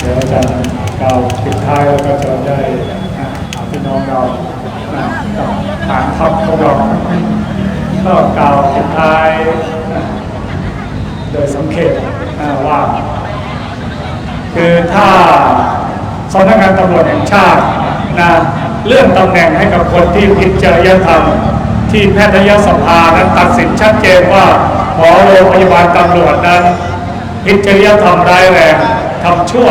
เดี๋ยวอาจารย์กล่าวปิดท้ายแล้วก็จะได้พี่น้องเราอะกับฐานทัพของเราก็กล่าวปิดท้ายโดยสังเกตว่า คือถ้าสำนักงานตำรวจแห่งชาตินะเลื่อนตำแหน่งให้กับคนที่ผิดจริยธรรม ที่แพทยสภานั้นตัดสินชัดเจนว่าหมอโรงพยาบาลตำรวจนั้นผิดจริยธรรมร้ายแรง ทำชั่ว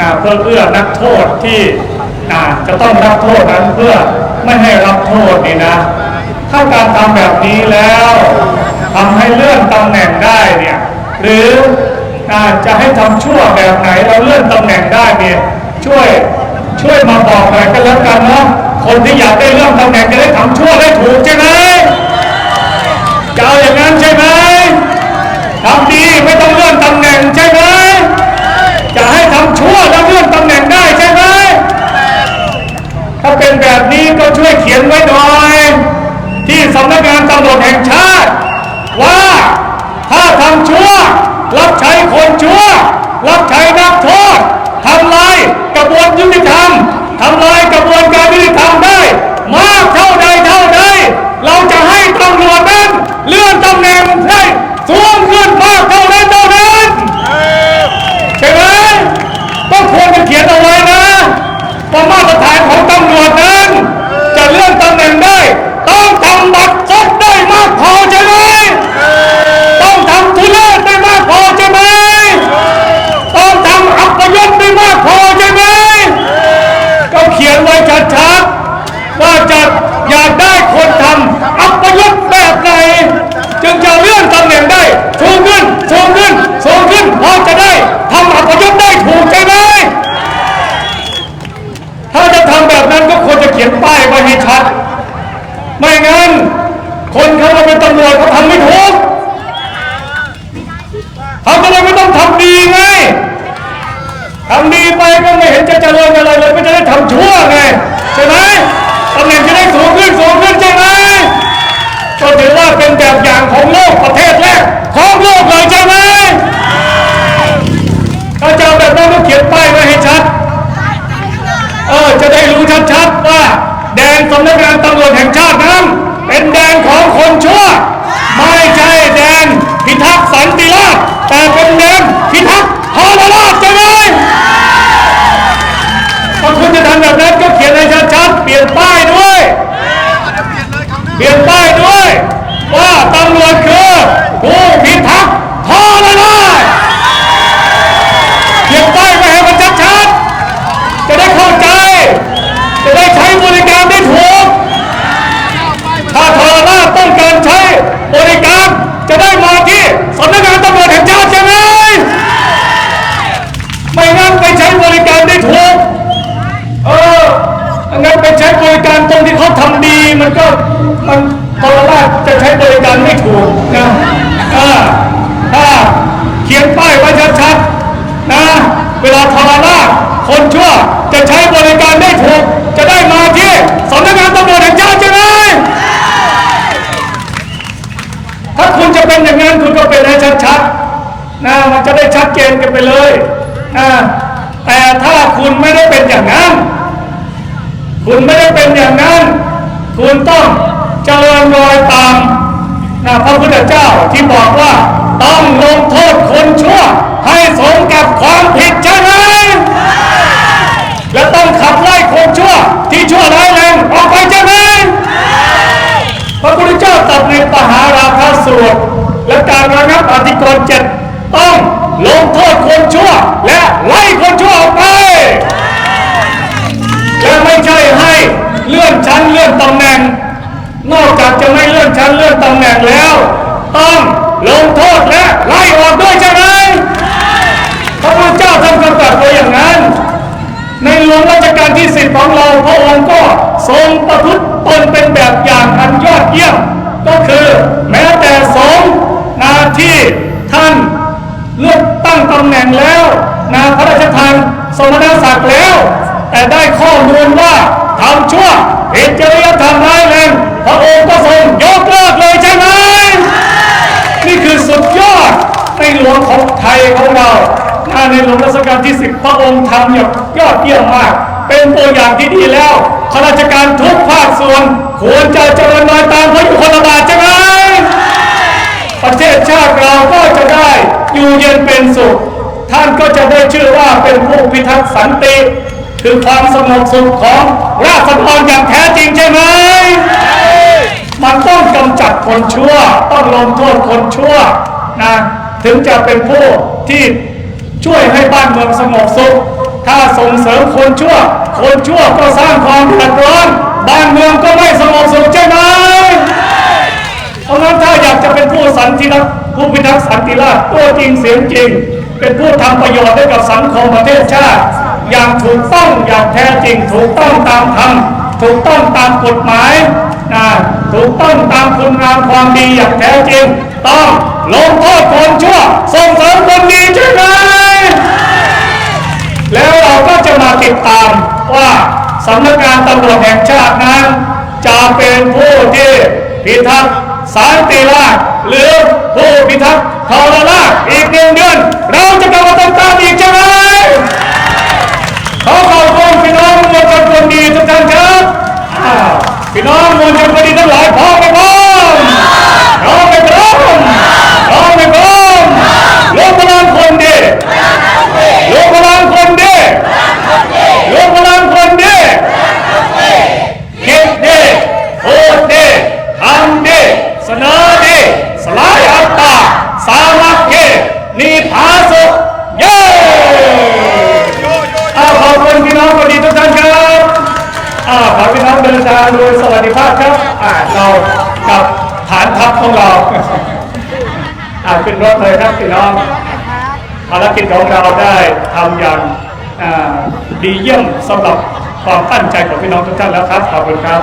นะเพื่อเอื้อนักโทษที่นะจะต้องรับโทษนั้นเพื่อไม่ให้รับโทษนี่นะ ถ้าการทำแบบนี้แล้วทำให้เลื่อนตำแหน่งได้เนี่ยหรืออาจะให้ทำชั่วแบบไหนเราเลื่อนตำแหน่งได้เนี่ยช่วยช่วยมาบอกหน่อยกันแล้วกันเนาะคนที่อยากได้เลื่อนตำแหน่งจะได้ทำชั่วได้ถูกใช่ไหมจะเอาอย่างนั้นใช่ไหมทำดีไม่ต้องเลื่อนตำแหน่งใช่ไหมจะให้ทำชั่วแล้วเลื่อนตำแหน่งได้ใช่ไหม ถ้าเป็นแบบนี้ก็ช่วยเขียนไว้หน่อย ที่สำนักงานตำรวจแห่งชาติ ว่าถ้าทำชั่ว รับ ใช้คนชั่ว รับใช้นักโทษทำลายกระบวนยุติธรรมทำลายกระบวนการยุติธรรมได้ มากเท่าใดเท่าใดเราจะให้ตำรวจนั้นเลื่อนตำแหน่งได้สูงขึ้นมากเท่านั้นเท่านั้น ใช่ไหมต้องควรจะเขียนเอาไว้นะว่ามาตรฐานของตำรวจนั้น จะเลื่อนตำแหน่งได้ ต้องทำบัตรซบได้มากพอใช่ไหมต้องทำทุเลศได้มากพอใช่ไหมต้องทำอัปยศได้มากพอใช่ไหมก็เขียนไว้ชัดๆว่าจะอยากได้คนทำอัปยศแบบไหน จึงจะเลื่อนตำแหน่งได้สูงขึ้นสูงขึ้นสูงขึ้นพอจะได้ทำอัปยศได้ถูกใช่ไหม ถ้าจะทำแบบนั้นก็ควรจะเขียนป้ายไว้ให้ชัด ไม่งั้น คนเขามาเป็นตำรวจเขาทำไม่ถูกทำอะไรไม่ต้องทำดีไง ทำดีไปก็ไม่เห็นจะเจริญอะไรเลยก็จะได้ทำชั่วไงใช่ไหมตำแหน่งจะได้สูงขึ้นสูงขึ้นใช่ไหมก็ถือว่าเป็นแบบอย่างของโลกประเทศแรกของโลกเลยใช่ไหมถ้าจะเอาแบบนั้นก็เขียนป้ายไว้ให้ชัด เออจะได้รู้ชัดๆว่า แดนสำนักงานตำรวจแห่งชาตินั้น เป็นแดนของคนชั่ว ไม่ใช่แดนพิทักษ์สันติราษฎร์แต่เป็นแดนพิทักษ์ทรราชใช่ไหมถ้าคุณจะทำแบบนั้นก็เขียนให้ชัดๆเปลี่ยนป้ายด้วย เปลี่ยนป้ายด้วย ว่าตำรวจคือผู้พิทักษ์ทรราชเขียนป้ายไว้ให้มันชัดๆ จะได้เข้าใจ จะได้ใช้บริการได้ถูก ถ้าทรราชต้องการใช้บริการจะได้มาที่สำนักงานตำรวจแห่งชาติใช่ไหม ไม่งั้นไปใช้บริการได้ถูก เอองั้นไปใช้บริการตรงที่เขาทำดีมันก็มัน ทรราชจะใช้บริการไม่ถูกนะเออถ้าเขียนป้ายไว้ชัดๆนะ เวลาทรราชคนชั่วจะใช้บริการได้ถูก จะได้มาที่สำนักงานตำรวจแห่งชาติใช่ไหมถ้าคุณจะเป็นอย่างนั้นคุณก็เป็นให้ชัดๆนะมันจะได้ชัดเจนกันไปเลยนะแต่ถ้าคุณไม่ได้เป็นอย่างนั้น คุณไม่ได้เป็นอย่างนั้น คุณต้อง เจริญรอยตามนะพระพุทธเจ้าที่บอกว่าต้องลงโทษคนชั่ว ให้สมกับความผิดใช่ไหมและต้องขับไล่คนชั่วที่ชั่วร้ายแรงออกไปใช่ไหมพระพุทธเจ้าตรัสในปหาราคาสูตร และการระงับอธิกรณ์เจ็ดต้องลงโทษคนชั่ว และไล่คนชั่วออกไป และไม่ใช่ให้เลื่อนชั้นเลื่อนตำแหน่ง นอกจากจะไม่เลื่อนชั้นเลื่อนตำแหน่งแล้ว ต้องลงโทษและไล่ออกด้วยใช่ไหมพระพุทธเจ้าท่านกำตรัสไว้อย่างนั้น ในหลวงรัชกาลที่สิบของเราพระองค์ก็ทรงประพฤติตนเป็นแบบอย่างอันยอดเยี่ยม ก็คือแม้แต่สงนาที่ท่านเลือกตั้งตำแหน่งแล้วนาพระราชทานสมณศักดิ์แล้ว แต่ได้ข้อมูลว่าทำชั่วผิดจริยธรรมร้ายแรง พระองค์ก็ทรงยกเลิกเลยใช่ไหมนี่คือสุดยอดในหลวงของไทยของเรางาในหลวงรัชกาลที่สิบพระองค์ทำอย่างยอดเยี่ยมมาก เป็นตัวอย่างที่ดีแล้วข้าราชการทุกภาคส่วนควรจะเจริญรอยตามพระยุคลบาทใช่ไหมประเทศชาติเราก็จะได้อยู่เย็นเป็นสุข ท่านก็จะได้ชื่อว่าเป็นผู้พิทักษ์สันติ คือความสงบสุขของราษฎรอย่างแท้จริงใช่ไหม มันต้องกำ จัดคนชั่ว ต้องลงโทษคนชั่วนะถึงจะเป็นผู้ที่ช่วยให้บ้านเมืองสงบสุข ถ้าส่งเสริมคนชั่ว คนชั่วก็สร้างความเดือดร้อน บ้านเมืองก็ไม่สงบสุขใช่ไหมเพราะฉะนั้นถ้าอยากจะเป็นผู้สันติรักษ์ผู้พิทักษ์สันติราษฎร์ตัวจริงเสียงจริง เป็นผู้ทำประโยชน์ให้กับสังคมประเทศชาติ อย่างถูกต้องอย่างแท้จริง ถูกต้องตามธรรมถูกต้องตามกฎหมาย นะถูกต้องตามคุณงามความดีอย่างแท้จริง ต้องลงโทษคนชั่ว ส่งเสริมคนดีใช่ไหมแล้วเราก็จะมาติดตามว่าสำนักงานตำรวจแห่งชาตินั้น จะเป็นผู้ที่พิทักษ์สันติราษหรือผู้พิทักษ์ทรราชอีกหนึ่งเดือนเราจะกลับมาติดตามอีกใช่ไหมขอขอบคุณพี่น้องมวลชนคนดีทุกท่านครับอ้าวพี่น้องมวลชนคนดีทั้งหลายพร้อมไหมพร้อมพร้อมไหมพร้อมพร้อมไหมพร้อมรวมพลังคนดี รวมพลังคนดีรวมพลังคนดีคิดดีพูดดีทำดีเสนอดีสลายอัตตา สามัคคีนิพาสุขเย้อาขอบคุณพี่น้องคนดีทุกท่านครับอาขอพี่น้องเดินทางโดยสวัสดิภาพครับอ่าเรากับฐานทั พของเราอ่าขึ้นรถเลยครับพี่น้องภารกิจของเราได้ทำอย่างดีเยี่ยมสำหรับความตั้งใจของพี่น้องทุกท่านแล้วครับ ขอบคุณครับ